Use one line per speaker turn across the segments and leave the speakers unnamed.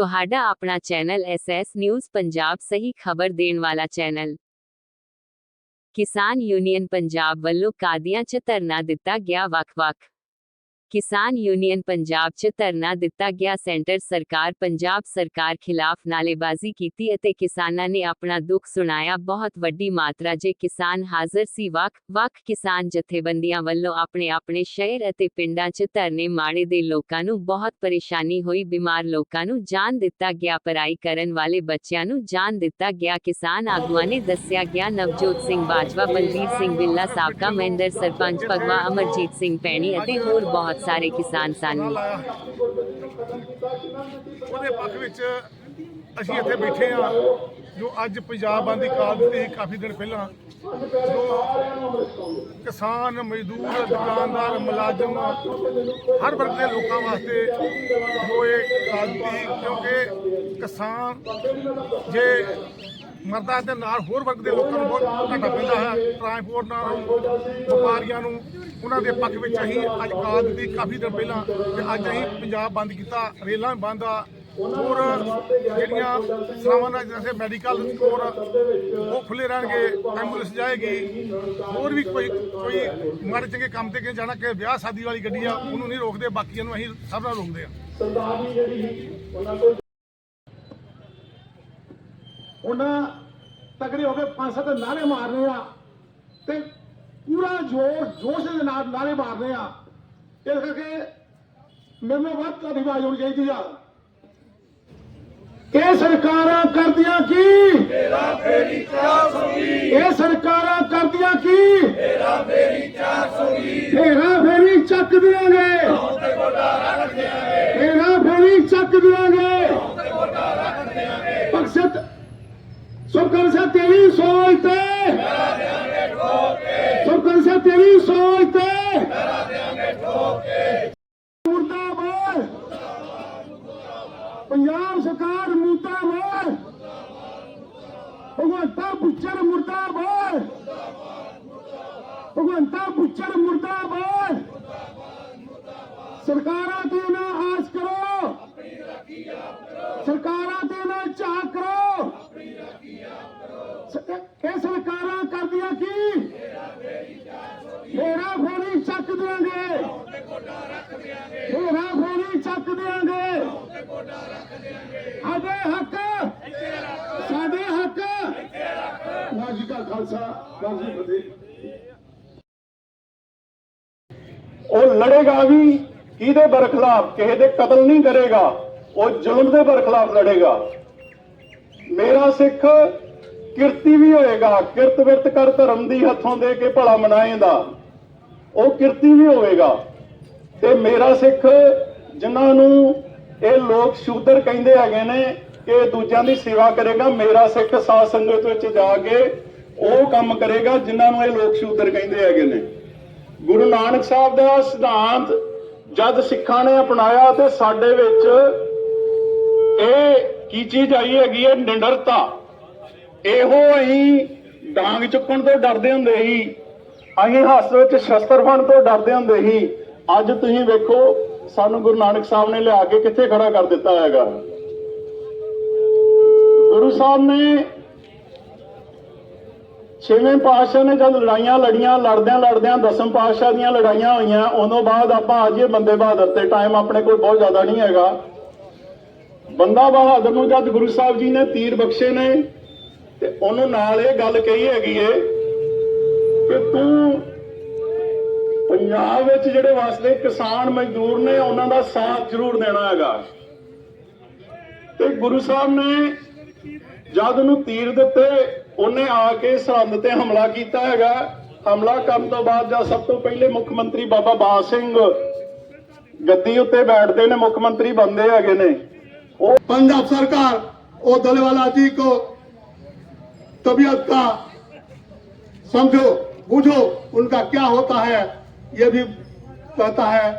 ਤੁਹਾਡਾ ਆਪਣਾ channel SS news Punjab ਸਹੀ ਖਬਰ ਦੇਣ ਵਾਲਾ ਚੈਨਲ। ਕਿਸਾਨ ਯੂਨੀਅਨ ਪੰਜਾਬ ਵੱਲੋਂ ਕਾਦੀਆਂ 'ਚ ਧਰਨਾ ਦਿੱਤਾ ਗਿਆ ਵੱਖ-ਵੱਖ। ਕਿਸਾਨ ਯੂਨੀਅਨ ਪੰਜਾਬ 'ਚ ਧਰਨਾ ਦਿੱਤਾ ਗਿਆ। ਸੈਂਟਰ ਸਰਕਾਰ ਪੰਜਾਬ ਸਰਕਾਰ ਖਿਲਾਫ ਨਾਲੇਬਾਜ਼ੀ ਕੀਤੀ ਅਤੇ ਕਿਸਾਨਾਂ ਨੇ ਆਪਣਾ ਦੁੱਖ ਸੁਣਾਇਆ। ਬਹੁਤ ਵੱਡੀ ਮਾਤਰਾ 'ਚ ਕਿਸਾਨ ਹਾਜ਼ਰ ਸੀ। ਵੱਖ ਵੱਖ ਕਿਸਾਨ ਜਥੇਬੰਦੀਆਂ ਵੱਲੋਂ ਆਪਣੇ ਆਪਣੇ ਸ਼ਹਿਰ ਅਤੇ ਪਿੰਡਾਂ 'ਚ ਧਰਨੇ ਮਾੜੇ ਦੇ ਲੋਕਾਂ ਨੂੰ ਬਹੁਤ ਪਰੇਸ਼ਾਨੀ ਹੋਈ। ਬਿਮਾਰ ਲੋਕਾਂ ਨੂੰ ਜਾਨ ਦਿੱਤਾ ਗਿਆ। ਪਰਾਈ ਕਰਨ ਵਾਲੇ ਬੱਚਿਆਂ ਨੂੰ ਜਾਨ ਦਿੱਤਾ ਗਿਆ। ਕਿਸਾਨ ਆਗੂਆਂ ਨੇ ਦੱਸਿਆ ਗਿਆ, ਨਵਜੋਤ ਸਿੰਘ ਬਾਜਵਾ, ਬਲਬੀਰ ਸਿੰਘ ਬਿੱਲਾ, ਸਾਬਕਾ ਮਹਿੰਦਰ ਸਰਪੰਚ ਭਗਵਾ ਅਮਰਜੀਤ ਸਿੰਘ ਪੈਣੀ ਅਤੇ ਹੋਰ ਬਹੁਤ ਸਾਰੇ ਕਿਸਾਨ ਸਨ
ਉਹਦੇ ਪੱਖ ਵਿੱਚ ਅਸੀਂ ਇੱਥੇ ਬੈਠੇ ਆ ਜੋ ਅੱਜ ਪੰਜਾਬ ਬੰਦ ਦੀ ਕਾਲ ਦਿੱਤੀ ਕਾਫੀ ਦਿਨ ਪਹਿਲਾਂ। ਜੋ ਕਿਸਾਨ ਮਜ਼ਦੂਰ ਦੁਕਾਨਦਾਰ ਮੁਲਾਜ਼ਮ ਹਰ ਵਰਗ ਦੇ ਲੋਕਾਂ ਵਾਸਤੇ ਜੋ ਇਹ ਕਾਲ ਦਿੱਤੀ ਕਿਉਂਕਿ ਕਿਸਾਨ ਜੇ ਮਰਦਾ ਹੈ ਤੇ ਨਾਲ ਹੋਰ ਵਰਗ ਦੇ ਲੋਕਾਂ ਨੂੰ ਬਹੁਤ ਘਾਟਾ ਪੈਂਦਾ ਹੈ। ਟਰਾਂਸਪੋਰਟਾਂ ਨੂੰ ਵਪਾਰੀਆਂ ਨੂੰ, ਉਹਨਾਂ ਦੇ ਪੱਖ ਵਿੱਚ ਅਸੀਂ ਅੱਜ ਕਾਲ ਦਿੱਤੀ ਕਾਫੀ ਦਿਨ ਪਹਿਲਾਂ ਤੇ ਅੱਜ ਅਸੀਂ ਪੰਜਾਬ ਬੰਦ ਕੀਤਾ, ਰੇਲਾਂ ਵੀ ਬੰਦ ਆ। ਹੋਰ ਜਿਹੜੀਆਂ ਸਰਾਵਾਂ ਨਾਲ ਜਿਵੇਂ ਮੈਡੀਕਲ ਸਟੋਰ ਉਹ ਖੁੱਲੇ ਰਹਿਣਗੇ ਐਂਬੂਲੈਂਸ ਜਾਏਗੀ। ਹੋਰ ਵੀ ਕੋਈ ਕੋਈ ਮਾੜੇ ਚੰਗੇ ਕੰਮ ਤੇ ਕਿ ਜਾਣਾ ਕਿ ਵਿਆਹ ਸ਼ਾਦੀ ਵਾਲੀ ਗੱਡੀ ਆ, ਉਹਨੂੰ ਨਹੀਂ ਰੋਕਦੇ, ਬਾਕੀਆਂ ਨੂੰ ਅਸੀਂ ਸਭ ਨਾਲ ਰੋਕਦੇ ਆ।
ਉਹਨਾਂ ਤਗੜੇ ਹੋ ਕੇ ਪੰਜ ਸੱਤ ਨਾਰੇ ਮਾਰਨੇ ਆ ਤੇ ਪੂਰਾ ਜੋਰ ਜੋਸ਼ ਦੇ ਨਾਲ ਨਾਰੇ ਮਾਰਨੇ ਆ। ਇਸ ਕਰਕੇ ਮੈਨੂੰ ਵੱਧ ਤੁਹਾਡੀ ਆਵਾਜ਼ ਹੋਣੀ ਚਾਹੀਦੀ ਆ। ਇਹ ਸਰਕਾਰਾਂ ਕਰਦੀਆਂ ਕੀ? ਤੇਰਾ ਫੇਰੀ 420 ਇਹ ਸਰਕਾਰਾਂ ਕਰਦੀਆਂ ਕੀ ਤੇਰਾ ਫੇਰੀ 420 ਤੇਰਾ ਫੇਰੀ ਚੱਕ ਦਿਆਂਗੇ ਤੇਰਾ ਫੇਰੀ ਚੱਕ ਦਿਆਂਗੇ ਮਕਸਦ ਸੁਰਕਰ ਸੇ ਤੇਰੀ ਸੋਚ ਤੇ ਸੁਰਕਰ ਸੇ ਤੇਰੀ ਸੋਚ ਤੇ ਮੁਰਦਾਬਾਦ ਪੰਜਾਬ ਸਰਕਾਰ ਮੁਰਦਾਬਾਦ। ਭਗਵੰਤਾ ਬੁੱਚਰ ਮੁਰਦਾਬਾਦ। ਭਗਵੰਤਾ ਬੁੱਚਰ ਮੁਰਦਾਬਾਦ। ਸਰਕਾਰਾਂ ਤੇ ਨਾ ਆਸ ਕਰੋ। ਸਰਕਾਰਾਂ ਤੇ ਨਾ ਝਾਕ ਕਰੋ। ਇਹ ਸਰਕਾਰਾਂ ਕਰਦੀਆਂ ਕੀ? ਮੇਰਾ ਫੋਨੀ ਚੱਕ ਦਿਆਂਗੇ। ਮੇਰਾ ਫੋਨੀ ਚੱਕ ਦਿਆਂਗੇ। ਸਾਡੇ ਹੱਕ ਸਾਡੇ ਹੱਕ। ਵਾਹਿਗੁਰੂ ਜੀ ਖਾਲਸਾ, ਵਾਹਿਗੁਰੂ ਫਤਿਹ। ਉਹ ਲੜੇਗਾ ਵੀ ਕਿਹਦੇ ਬਰਖਲਾਫ, ਕਿਸੇ ਦੇ ਕਤਲ ਨਹੀਂ ਕਰੇਗਾ, ਉਹ ਜ਼ੁਲਮ ਦੇ ਬਰਖਲਾਫ ਲੜੇਗਾ। ਮੇਰਾ ਸਿੱਖ ਕਿਰਤੀ ਵੀ ਹੋਏਗਾ ਕਿਰਤ ਵਿਰਤ ਕਰ ਧਰਮ ਦੀ ਹੱਥੋਂ ਦੇ ਕੇ ਭਲਾ ਮਨਾਏਂਦਾ। ਉਹ ਕਿਰਤੀ ਵੀ ਹੋਵੇਗਾ। ਤੇ ਮੇਰਾ ਸਿੱਖ ਜਿਨ੍ਹਾਂ ਨੂੰ ਇਹ ਲੋਕ ਸ਼ੂਦਰ ਕਹਿੰਦੇ ਹੈਗੇ ਨੇ ਕਿ ਦੂਜਿਆਂ ਦੀ ਸੇਵਾ ਕਰੇਗਾ, ਮੇਰਾ ਸਿੱਖ ਸਾਧ ਸੰਗਤ ਵਿੱਚ ਜਾ ਕੇ ਉਹ ਕੰਮ ਕਰੇਗਾ ਜਿਨ੍ਹਾਂ ਨੂੰ ਇਹ ਲੋਕ ਸ਼ੂਦਰ ਕਹਿੰਦੇ ਹੈਗੇ ਨੇ। ਗੁਰੂ ਨਾਨਕ ਸਾਹਿਬ ਦਾ ਸਿਧਾਂਤ ਜਦ ਸਿੱਖਾਂ ਨੇ ਅਪਣਾਇਆ ਤੇ ਸਾਡੇ ਵਿੱਚ ਇਹ ਕੀ ਚੀਜ਼ ਆਈ ਹੈਗੀ ਹੈ, ਨਿਡਰਤਾ। ਇਹੋ ਅਸੀਂ ਡਾਂਗ ਚੁੱਕਣ ਤੋਂ ਡਰਦੇ ਹੁੰਦੇ ਸੀ। ਅਸੀਂ ਹੱਥ ਵਿੱਚ ਸ਼ਸਤਰ ਫੜਨ ਤੋਂ ਡਰਦੇ ਹੁੰਦੇ ਸੀ। ਅੱਜ ਤੁਸੀਂ ਵੇਖੋ, ਸਾਨੂੰ ਗੁਰੂ ਨਾਨਕ ਸਾਹਿਬ ਨੇ ਲਿਆ ਕੇ ਕਿੱਥੇ ਖੜਾ ਕਰ ਦਿੱਤਾ ਹੈਗਾ। ਗੁਰੂ ਸਾਹਿਬ ਨੇ ਛੇਵੇਂ ਪਾਤਸ਼ਾਹ ਨੇ ਜਦ ਲੜਾਈਆਂ ਲੜੀਆਂ, ਲੜਦਿਆਂ ਲੜਦਿਆਂ ਦਸਮ ਪਾਤਸ਼ਾਹ ਦੀਆਂ ਲੜਾਈਆਂ ਹੋਈਆਂ, ਉਦੋਂ ਬਾਅਦ ਆਪਾਂ ਅੱਜ ਇਹ ਬੰਦੇ ਬਹਾਦਰ ਤੇ ਟਾਈਮ ਆਪਣੇ ਕੋਲ ਬਹੁਤ ਜ਼ਿਆਦਾ ਨਹੀਂ ਹੈਗਾ। ਬੰਦਾ ਬਹਾਦਰ ਨੂੰ ਜਦ ਗੁਰੂ ਸਾਹਿਬ ਜੀ ਨੇ ਤੀਰ ਬਖਸ਼ੇ ਨੇ, ਤੇ ਉਹਨੂੰ ਨਾਲ ਇਹ ਗੱਲ ਕਹੀ ਹੈਗੀ ਏ ਕਿ ਤੂੰ ਪੰਜਾਬ ਵਿੱਚ ਜਿਹੜੇ ਵਸਦੇ ਕਿਸਾਨ ਮਜ਼ਦੂਰ ਨੇ ਉਹਨਾਂ ਦਾ ਸਾਥ ਜ਼ਰੂਰ ਦੇਣਾ ਹੈਗਾ ਤੇ ਗੁਰੂ ਸਾਹਿਬ ਨੇ ਜਦ ਉਹਨੂੰ ਤੀਰ ਦਿੱਤੇ ਉਹਨੇ ਆ ਕੇ ਸਰਹੰਦ ਤੇ ਹਮਲਾ ਕੀਤਾ ਹੈਗਾ ਹਮਲਾ ਕਰਨ ਤੋਂ ਬਾਅਦ ਜਦ ਸਭ ਤੋਂ ਪਹਿਲੇ ਮੁੱਖ ਮੰਤਰੀ ਬਾਬਾ ਬਾਜ ਸਿੰਘ ਗੱਦੀ ਉੱਤੇ ਬੈਠਦੇ ਨੇ ਮੁੱਖ ਮੰਤਰੀ ਬੰਦੇ ਹੈਗੇ ਨੇ ਉਹ
पंजाब सरकार और दलवाला जी को तबीयत का समझो बूझो उनका क्या होता है, ये भी कहता है,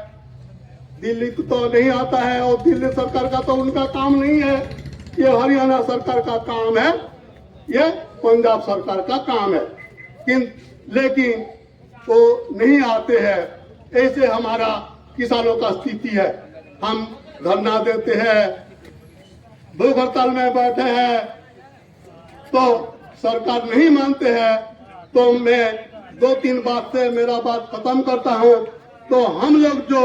दिल्ली तो नहीं आता है और दिल्ली सरकार का तो उनका काम नहीं है, ये हरियाणा सरकार का काम है, ये पंजाब सरकार का काम है। किन, लेकिन वो नहीं आते हैं, ऐसे हमारा किसानों का स्थिति है। हम धरना देते हैं भूख हड़ताल में बैठे हैं तो सरकार नहीं मानते हैं तो मैं दो तीन बात से मेरा बात खत्म करता हूँ तो हम लोग जो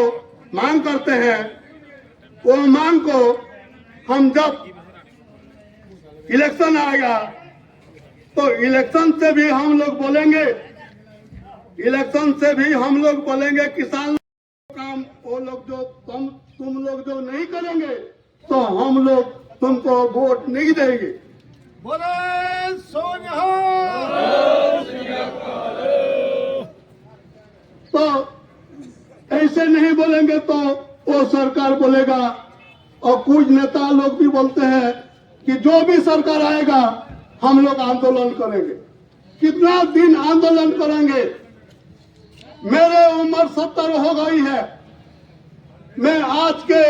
मांग करते हैं, वो मांग को हम जब इलेक्शन आएगा तो इलेक्शन से भी हम लोग बोलेंगे, इलेक्शन से भी हम लोग बोलेंगे, किसान काम, वो लोग जो तुम तुम लोग जो नहीं करेंगे तो हम लोग तुमको वोट नहीं देंगे।
बोले, सोनिया!
तो ऐसे नहीं बोलेंगे तो वो सरकार बोलेगा। और कुछ नेता लोग भी बोलते हैं कि जो भी सरकार आएगा, हम लोग आंदोलन करेंगे। कितना दिन आंदोलन करेंगे? मेरे उम्र सत्तर हो गई है। मैं आज के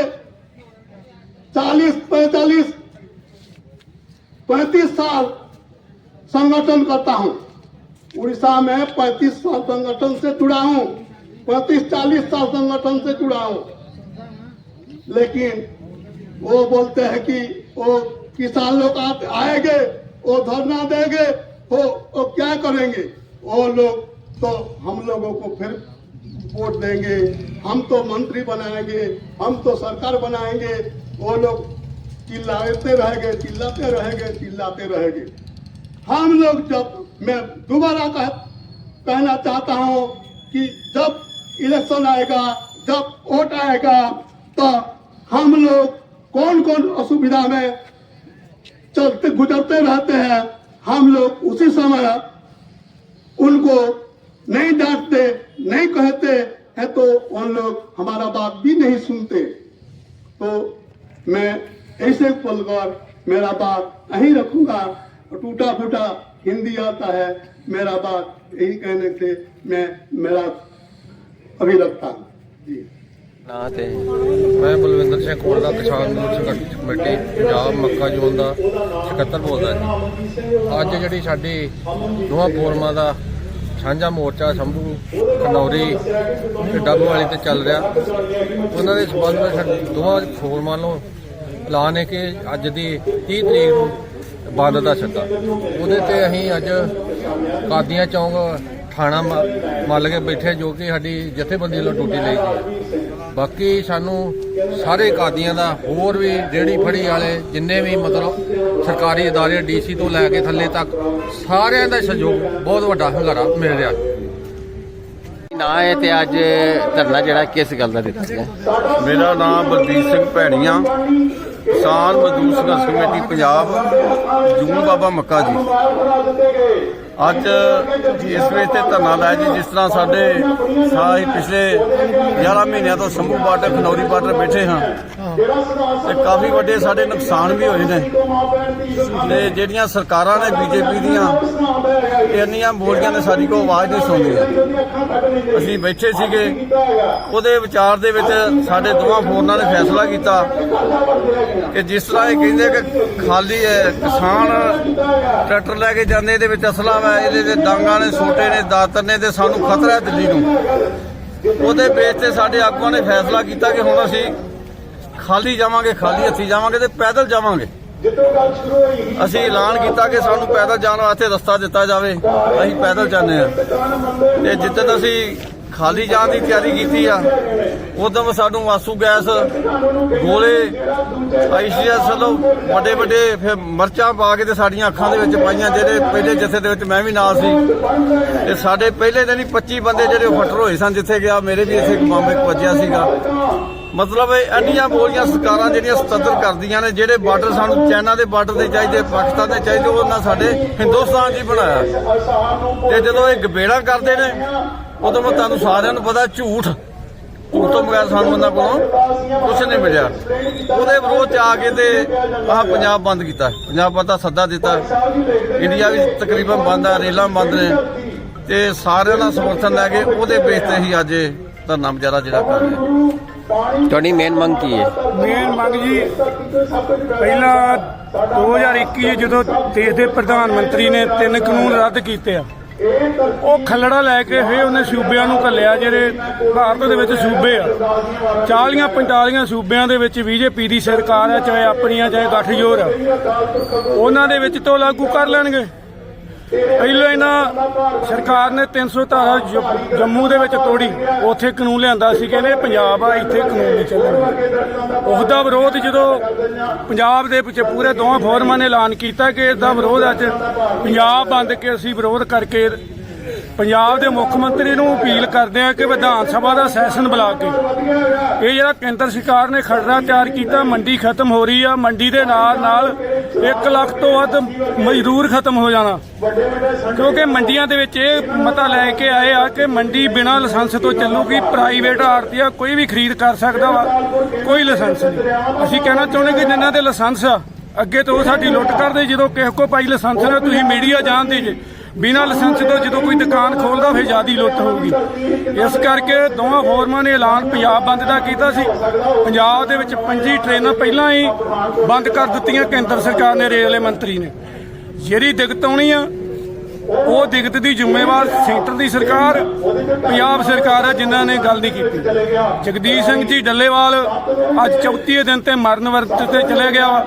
चालीस, पैतालीस, पैंतीस साल संगठन करता हूँ। उड़ीसा में पैंतीस साल संगठन से जुड़ा हूँ, पैंतीस चालीस साल संगठन से जुड़ा हूँ। लेकिन वो बोलते हैं कि वो किसान लोग आएँगे, वो धरना देंगे, वो वो क्या करेंगे? वो लोग तो हम लोगों को फिर वोट देंगे। हम तो मंत्री बनाएँगे, हम तो सरकार बनाएँगे। वो लोग चिल्लाते रहेंगे चिल्लाते रहेंगे चिल्लाते रहेंगे। हम लोग जब मैं दोबारा कह, कहना चाहता हूँ कि जब इलेक्शन आएगा जब वोट आएगा तो हम लोग कौन कौन असुविधा में चलते गुजरते रहते हैं हम लोग उसी समय उनको नहीं डांटते नहीं कहते हैं तो उन लोग हमारा बात भी नहीं सुनते। तो मैं ऐसे पलकर मेरा बात यहीं रखूँगा टूटा फूटा हिंदी आता है मेरा बात यही कहने से मैं मेरा अभी रखता हूँ जी
ਨਾਂ ਤੇ ਮੈਂ ਬਲਵਿੰਦਰ ਸਿੰਘ ਕੋਲ ਦਾ ਕਿਸਾਨ ਮਜ਼ਦੂਰ ਸੰਗਠਨ ਕਮੇਟੀ ਪੰਜਾਬ ਮੱਕਾ ਜ਼ੋਨ ਦਾ ਸਕੱਤਰ ਬੋਲਦਾ ਜੀ ਅੱਜ ਜਿਹੜੀ ਸਾਡੀ ਦੋਹਾਂ ਫੋਰਮਾਂ ਦਾ ਸਾਂਝਾ ਮੋਰਚਾ ਸੰਭੂ ਖਨੌਰੀ ਤੇ ਡੱਬ ਵਾਲੀ ਤੇ ਚੱਲ ਰਿਹਾ ਉਹਨਾਂ ਦੇ ਸਬੰਧ ਵਿੱਚ ਸਾਡੇ ਦੋਹਾਂ ਫੋਰਮਾਂ ਨੂੰ ਐਲਾਨ ਹੈ ਕਿ ਅੱਜ ਦੀ 30 ਤਰੀਕ ਨੂੰ ਬੰਦ ਦਾ ਸੱਦਾ ਉਹਦੇ ਤੇ ਅਸੀਂ ਅੱਜ ਕਾਦੀਆਂ ਚੌਂਕ ਥਾਣਾ ਮੱਲ ਕੇ ਬੈਠੇ ਜੋ ਕਿ ਸਾਡੀ ਜਥੇਬੰਦੀ ਵੱਲੋਂ ਡਿਊਟੀ ਲਈ ਗਈ। ਬਾਕੀ ਸਾਨੂੰ ਸਾਰੇ ਕਾਦੀਆਂ ਦਾ ਹੋਰ ਵੀ ਰੇੜੀ ਫੜੀ ਵਾਲੇ ਜਿੰਨੇ ਵੀ ਮਤਲਬ ਸਰਕਾਰੀ ਅਦਾਰੇ ਡੀਸੀ ਤੋਂ ਲੈ ਕੇ ਥੱਲੇ ਤੱਕ ਸਾਰਿਆਂ ਦਾ ਸਹਿਯੋਗ ਬਹੁਤ ਵੱਡਾ ਹੰਗਾਰਾ ਮਿਲ ਰਿਹਾ।
ਨਾ ਹੈ ਤੇ ਅੱਜ ਧਰਨਾ ਜਿਹੜਾ ਕਿਸ ਗੱਲ ਦਾ ਦਿੱਤਾ ਗਿਆ
ਮੇਰਾ ਨਾਮ ਬਲਜੀਤ ਸਿੰਘ ਭੈਣੀਆਂ। ਕਿਸਾਨ ਮਜ਼ਦੂਰ ਸੰਘਰਸ਼ ਕਮੇਟੀ ਪੰਜਾਬ, ਜੂਨ ਬਾਬਾ ਮੱਕਾ ਜੀ। ਅੱਜ ਇਸ ਵੇਲੇ ਤੇ ਧਰਨਾ ਲਾਇਆ ਜੀ, ਜਿਸ ਤਰ੍ਹਾਂ ਸਾਡੇ ਸਾਈ ਪਿਛਲੇ 11 ਮਹੀਨਿਆਂ ਤੋਂ ਸੰਭੂ ਬਾਰਡਰ, ਖਨੌਰੀ ਬਾਰਡਰ ਬੈਠੇ ਹਾਂ। ਤੇ ਕਾਫੀ ਵੱਡੇ ਸਾਡੇ ਨੁਕਸਾਨ ਵੀ ਹੋਏ ਨੇ। ਤੇ ਜਿਹੜੀਆਂ ਸਰਕਾਰਾਂ ਨੇ ਬੀਜੇਪੀ ਦੀਆਂ ਇੰਨੀਆਂ ਬੋਲੀਆਂ ਨੇ ਸਾਡੀ ਕੋ ਆਵਾਜ਼ ਨਹੀਂ ਸੁਣਦੀ। ਅਸੀਂ ਬੈਠੇ ਸੀਗੇ। ਉਹਦੇ ਵਿਚਾਰ ਦੇ ਵਿੱਚ ਸਾਡੇ ਦੋਵਾਂ ਫੋਰਨਾਂ ਨੇ ਫੈਸਲਾ ਕੀਤਾ ਕਿ ਜਿਸ ਤਰ੍ਹਾਂ ਇਹ ਕਹਿੰਦੇ ਕਿ ਖਾਲੀ ਹੈ ਕਿਸਾਨ ਟਰੈਕਟਰ ਲੈ ਕੇ ਜਾਂਦੇ, ਇਹਦੇ ਵਿੱਚ ਅਸਲਾ ਵਾ, ਇਹਦੇ ਤੇ ਡਾਂਗਾਂ ਨੇ, ਸੋਟੇ ਨੇ ਦਾਤਰ ਨੇ ਤੇ ਸਾਨੂੰ ਖਤਰਾ ਹੈ ਦਿੱਲੀ ਨੂੰ। ਉਹਦੇ ਬੇਸ ਤੇ ਸਾਡੇ ਆਗੂਆਂ ਨੇ ਫੈਸਲਾ ਕੀਤਾ ਕਿ ਹੁਣ ਅਸੀਂ ਖਾਲੀ ਜਾਵਾਂਗੇ ਖਾਲੀ ਹੱਥੀ ਜਾਵਾਂਗੇ ਤੇ ਪੈਦਲ ਜਾਵਾਂਗੇ। ਅਸੀਂ ਐਲਾਨ ਕੀਤਾ ਕਿ ਸਾਨੂੰ ਪੈਦਲ ਜਾਣ ਵਾਸਤੇ ਰਸਤਾ ਦਿੱਤਾ ਜਾਵੇ। ਅਸੀਂ ਪੈਦਲ ਜਾਂਦੇ ਆ ਤੇ ਜਿੱਦਣ ਅਸੀਂ ਖਾਲੀ ਜਾਣ ਦੀ ਤਿਆਰੀ ਕੀਤੀ ਆ ਉਦੋਂ ਸਾਨੂੰ ਆਸੂ ਗੈਸ ਗੋਲੇ ਆਈਸੀਐਸ ਵੱਲੋਂ ਵੱਡੇ ਵੱਡੇ ਫਿਰ ਮਰਚਾਂ ਪਾ ਕੇ ਤੇ ਸਾਡੀਆਂ ਅੱਖਾਂ ਦੇ ਵਿੱਚ ਪਾਈਆਂ ਜਿਹੜੇ ਪਹਿਲੇ ਜਥੇ ਦੇ ਵਿੱਚ ਮੈਂ ਵੀ ਨਾਲ ਸੀ। ਤੇ ਸਾਡੇ ਪਹਿਲੇ ਦਿਨ ਹੀ 25 ਬੰਦੇ ਜਿਹੜੇ ਫੱਟਰ ਹੋਏ ਸਨ ਜਿੱਥੇ ਗਿਆ ਮੇਰੇ ਵੀ ਇੱਥੇ ਇੱਕ ਵੱਜਿਆ ਸੀਗਾ। ਮਤਲਬ ਇਹ ਇੰਨੀਆਂ ਬੋਲੀਆਂ ਸਰਕਾਰਾਂ ਜਿਹੜੀਆਂ ਸਤੰਦਰ ਕਰਦੀਆਂ ਨੇ, ਜਿਹੜੇ ਬਾਰਡਰ ਸਾਨੂੰ ਚਾਈਨਾ ਦੇ ਬਾਰਡਰ ਦੇ ਚਾਹੀਦੇ, ਪਾਕਿਸਤਾਨ ਦੇ ਚਾਹੀਦੇ ਉਹਨਾਂ ਸਾਡੇ ਹਿੰਦੁਸਤਾਨ 'ਚ ਹੀ ਬਣਾਇਆ। ਤੇ ਜਦੋਂ ਇਹ ਗਬੇੜਾ ਕਰਦੇ ਨੇ, ਉਦੋਂ ਮੈਂ ਤੁਹਾਨੂੰ ਸਾਰਿਆਂ ਨੂੰ ਪਤਾ ਝੂਠ ਝੂਠ ਤੋਂ ਬਗੈਰ ਸਾਨੂੰ ਉਹਨਾਂ ਕੋਲੋਂ ਕੁਝ ਨਹੀਂ ਮਿਲਿਆ। ਉਹਦੇ ਵਿਰੋਧ ਚ ਆ ਕੇ ਤੇ ਆਹ ਪੰਜਾਬ ਬੰਦ ਕੀਤਾ। ਪੰਜਾਬ ਦਾ ਸੱਦਾ ਦਿੱਤਾ। ਇੰਡੀਆ ਵੀ ਤਕਰੀਬਨ ਬੰਦ ਆ, ਰੇਲਾਂ ਬੰਦ ਨੇ। ਤੇ ਸਾਰਿਆਂ ਦਾ ਸਮਰਥਨ ਲੈ ਕੇ ਉਹਦੇ ਬੇਸ ਤੇ ਹੀ ਅੱਜ ਧਰਨਾ ਮੁਜ਼ਾਹਰਾ ਜਿਹੜਾ ਕਰ ਰਹੇ
ਤੁਹਾਡੀ ਮੇਨ ਮੰਗ ਕੀ ਹੈ?
ਮੇਨ ਮੰਗ ਜੀ, ਪਹਿਲਾਂ 2021 'ਚ ਜਦੋਂ ਦੇਸ਼ ਦੇ ਪ੍ਰਧਾਨ ਮੰਤਰੀ ਨੇ ਤਿੰਨ ਕਾਨੂੰਨ ਰੱਦ ਕੀਤੇ ਆ,
ਉਹ ਖੱਲੜਾ ਲੈ ਕੇ ਫੇ ਉਹਨੇ ਸੂਬਿਆਂ ਨੂੰ ਘੱਲਿਆ, ਜਿਹੜੇ ਭਾਰਤ ਦੇ ਵਿੱਚ ਸੂਬੇ ਆ। 40 45 ਸੂਬਿਆਂ ਦੇ ਵਿੱਚ ਬੀਜੇਪੀ ਦੀ ਸਰਕਾਰ ਹੈ ਚਾਹੇ ਆਪਣੀ ਆ ਚਾਹੇ ਗੱਠਜੋੜ ਆ। ਉਹਨਾਂ ਦੇ ਵਿੱਚ ਤੋਂ ਲਾਗੂ ਕਰ ਲੈਣਗੇ। ਪਹਿਲਾਂ ਇਹਨਾਂ ਸਰਕਾਰ ਨੇ 300 ਧਾਰਾ ਜ- ਜੰਮੂ ਦੇ ਵਿੱਚ ਤੋੜੀ, ਉੱਥੇ ਕਾਨੂੰਨ ਲਿਆਂਦਾ ਸੀ, ਕਹਿੰਦੇ ਪੰਜਾਬ ਆ, ਇੱਥੇ ਕਾਨੂੰਨ ਨਹੀਂ ਚੱਲਣਾ। ਉਹਦਾ ਵਿਰੋਧ ਜਦੋਂ ਪੰਜਾਬ ਦੇ ਵਿੱਚ ਪੂਰੇ ਦੋਵਾਂ ਫੋਰਮਾਂ ਨੇ ਐਲਾਨ ਕੀਤਾ ਕਿ ਇਸ ਦਾ ਵਿਰੋਧ ਅੱਜ ਪੰਜਾਬ ਬੰਦ ਕੇ ਅਸੀਂ ਵਿਰੋਧ ਕਰਕੇ ਪੰਜਾਬ ਦੇ ਮੁੱਖ ਮੰਤਰੀ ਨੂੰ ਅਪੀਲ ਕਰਦੇ ਆ ਕਿ ਵਿਧਾਨ ਸਭਾ ਦਾ ਸੈਸ਼ਨ ਬੁਲਾ ਕੇ ਇਹ ਜਿਹੜਾ ਕੇਂਦਰ ਸਰਕਾਰ ਨੇ ਖਰੜਾ ਤਿਆਰ ਕੀਤਾ, ਮੰਡੀ ਖਤਮ ਹੋ ਰਹੀ ਆ, ਮੰਡੀ ਦੇ ਨਾਲ ਨਾਲ 1 ਲੱਖ ਤੋਂ ਵੱਧ ਮਜ਼ਦੂਰ ਖਤਮ ਹੋ ਜਾਣਾ। ਕਿਉਂਕਿ ਮੰਡੀਆਂ ਦੇ ਵਿੱਚ ਇਹ ਮਤਾ ਲੈ ਕੇ ਆਏ ਆ ਕਿ ਮੰਡੀ ਬਿਨਾਂ ਲਾਇਸੈਂਸ ਤੋਂ ਚੱਲੂਗੀ ਪ੍ਰਾਈਵੇਟ ਆੜਤੀਆ ਕੋਈ ਵੀ ਖਰੀਦ ਕਰ ਸਕਦਾ ਵਾ, ਕੋਈ ਲਾਇਸੈਂਸ ਨਹੀਂ। ਅਸੀਂ ਕਹਿਣਾ ਚਾਹੁੰਦੇ ਕਿ ਜਿਨ੍ਹਾਂ ਦੇ ਲਾਇਸੈਂਸ ਆ, ਅੱਗੇ ਤੋਂ ਸਾਡੀ ਲੁੱਟ ਕਰਦੇ, ਜਦੋਂ ਕਿਸੇ ਕੋ ਪਾਈ ਲਾਇਸੈਂਸ ਨਾ ਤੁਸੀਂ ਮੀਡੀਆ ਜਾਣਦੇ ਜੇ। ਬਿਨਾਂ ਲਾਇਸੈਂਸ ਤੋਂ ਜਦੋਂ ਕੋਈ ਦੁਕਾਨ ਖੋਲਦਾ ਫਿਰ ਜਿਆਦੀ ਲੁੱਟ ਹੋਊਗੀ। ਇਸ ਕਰਕੇ ਦੋਵਾਂ ਫੋਰਮਾਂ ਨੇ ਐਲਾਨ ਪੰਜਾਬ ਬੰਦ ਦਾ ਕੀਤਾ ਸੀ। ਪੰਜਾਬ ਦੇ ਵਿੱਚ ਪੰਜੀ ਟ੍ਰੇਨਾਂ ਪਹਿਲਾਂ ਹੀ ਬੰਦ ਕਰ ਦਿੱਤੀਆਂ ਕੇਂਦਰ ਸਰਕਾਰ ਨੇ ਰੇਲਵੇ ਮੰਤਰੀ ਨੇ। ਜਿਹੜੀ ਦਿੱਕਤ ਆਉਣੀ ਆ ਉਹ ਦਿੱਕਤ ਦੀ ਜ਼ਿੰਮੇਵਾਰ ਸੈਂਟਰ ਦੀ ਸਰਕਾਰ, ਪੰਜਾਬ ਸਰਕਾਰ ਹੈ, ਜਿਨ੍ਹਾਂ ਨੇ ਗੱਲ ਨਹੀਂ ਕੀਤੀ। ਜਗਦੀਸ਼ ਸਿੰਘ ਜੀ ਡੱਲੇਵਾਲ ਅੱਜ 34 ਦਿਨ ਤੇ ਮਰਨ ਵਰਤ ਤੇ ਚਲੇ ਗਿਆ ਵਾ।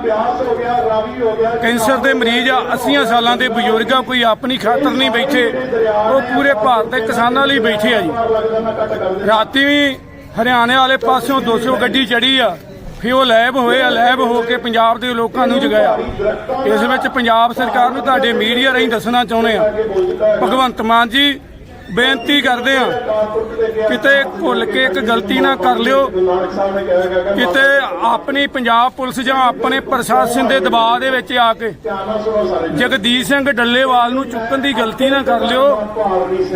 ਕੈਂਸਰ ਦੇ ਮਰੀਜ਼ ਆ 80 ਸਾਲਾਂ ਦੇ ਬਜ਼ੁਰਗ ਆ ਕੋਈ ਆਪਣੀ ਖਾਤਰ ਨਹੀਂ ਬੈਠੇ। ਉਹ ਪੂਰੇ ਭਾਰਤ ਦੇ ਕਿਸਾਨਾਂ ਲਈ ਬੈਠੇ ਆ ਜੀ। ਰਾਤੀ ਵੀ ਹਰਿਆਣੇ ਵਾਲੇ ਪਾਸਿਓਂ 200 ਗੱਡੀ ਚੜੀ ਆ। ਫਿਰ ਉਹ ਲੈਬ ਹੋਏ ਆ, ਲੈਬ ਹੋ ਕੇ ਪੰਜਾਬ ਦੇ ਲੋਕਾਂ ਨੂੰ ਜਗਾਇਆ। ਇਸ ਵਿੱਚ ਪੰਜਾਬ ਸਰਕਾਰ ਨੂੰ ਤੁਹਾਡੇ ਮੀਡੀਆ ਰਾਹੀਂ ਦੱਸਣਾ ਚਾਹੁੰਦੇ ਆ। ਭਗਵੰਤ ਮਾਨ ਜੀ, ਬੇਨਤੀ ਕਰਦੇ ਆ, ਕਿਤੇ ਭੁੱਲ ਕੇ ਇੱਕ ਗਲਤੀ ਨਾ ਕਰ ਲਿਓ। ਕਿਤੇ ਆਪਣੀ ਪੰਜਾਬ ਪੁਲਿਸ ਜਾਂ ਆਪਣੇ ਪ੍ਰਸ਼ਾਸਨ ਦੇ ਦਬਾਅ ਦੇ ਵਿੱਚ ਆ ਕੇ ਜਗਦੀਸ਼ ਸਿੰਘ ਡੱਲੇਵਾਲ ਨੂੰ ਚੁੱਕਣ ਦੀ ਗਲਤੀ ਨਾ ਕਰ ਲਿਓ।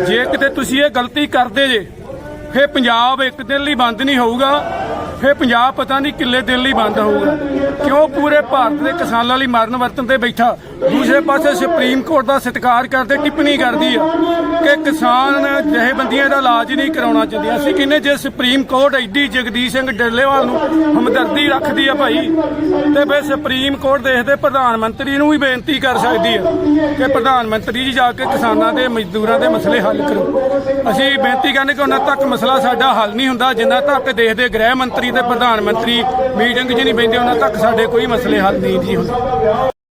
ਜੇ ਕਿਤੇ ਤੁਸੀਂ ਇਹ ਗਲਤੀ ਕਰਦੇ ਜੇ ਫੇ ਪੰਜਾਬ ਇੱਕ ਦਿਨ ਲਈ ਬੰਦ ਨਹੀਂ ਹੋਊਗਾ। ਫਿਰ ਪੰਜਾਬ ਪਤਾ ਨਹੀਂ ਕਿੱਲੇ ਦਿਨ ਲਈ ਬੰਦ ਹੋਊਗਾ। ਕਿਉਂ ਪੂਰੇ ਭਾਰਤ ਦੇ ਕਿਸਾਨਾਂ ਲਈ ਮਰਨ ਵਰਤਨ ਤੇ ਬੈਠਾ? ਦੂਸਰੇ ਪਾਸੇ ਸੁਪਰੀਮ ਕੋਰਟ ਦਾ ਸਤਿਕਾਰ ਕਰਦੇ ਟਿੱਪਣੀ ਕਰਦੀ ਆ ਕਿ ਕਿਸਾਨ ਜਥੇਬੰਦੀਆਂ ਦਾ ਇਲਾਜ ਨਹੀਂ ਕਰਾਉਣਾ ਚਾਹੀਦਾ ਅਸੀਂ ਕਹਿੰਦੇ ਜੇ ਸੁਪਰੀਮ ਕੋਰਟ ਐਡੀ ਜਗਦੀਸ਼ ਸਿੰਘ ਡੱਲੇਵਾਲ ਨੂੰ ਹਮਦਰਦੀ ਰੱਖਦੀ ਆ ਭਾਈ, ਤੇ ਫਿਰ ਸੁਪਰੀਮ ਕੋਰਟ ਦੇਖਦੇ ਪ੍ਰਧਾਨ ਮੰਤਰੀ ਨੂੰ ਵੀ ਬੇਨਤੀ ਕਰ ਸਕਦੀ ਆ ਕਿ ਪ੍ਰਧਾਨ ਮੰਤਰੀ ਜੀ ਜਾ ਕੇ ਕਿਸਾਨਾਂ ਦੇ ਮਜ਼ਦੂਰਾਂ ਦੇ ਮਸਲੇ ਹੱਲ ਕਰੋ। ਅਸੀਂ ਬੇਨਤੀ ਕਰਦੇ ਕਿ ਉਹਨਾਂ ਤੱਕ ਮਸਲਾ ਸਾਡਾ ਹੱਲ ਨਹੀਂ ਹੁੰਦਾ, ਜਿੰਨਾ ਤੱਕ ਦੇਖਦੇ ਗ੍ਰਹਿ ਮੰਤਰੀ ਤੇ ਪ੍ਰਧਾਨ ਮੰਤਰੀ ਮੀਟਿੰਗ 'ਚ ਨਹੀਂ ਬੈਠੇ, ਉਹਨਾਂ ਤੱਕ ਸਾਡੇ ਕੋਈ ਮਸਲੇ ਹੱਲ ਨਹੀਂ ਜੀ ਹੁੰਦੇ।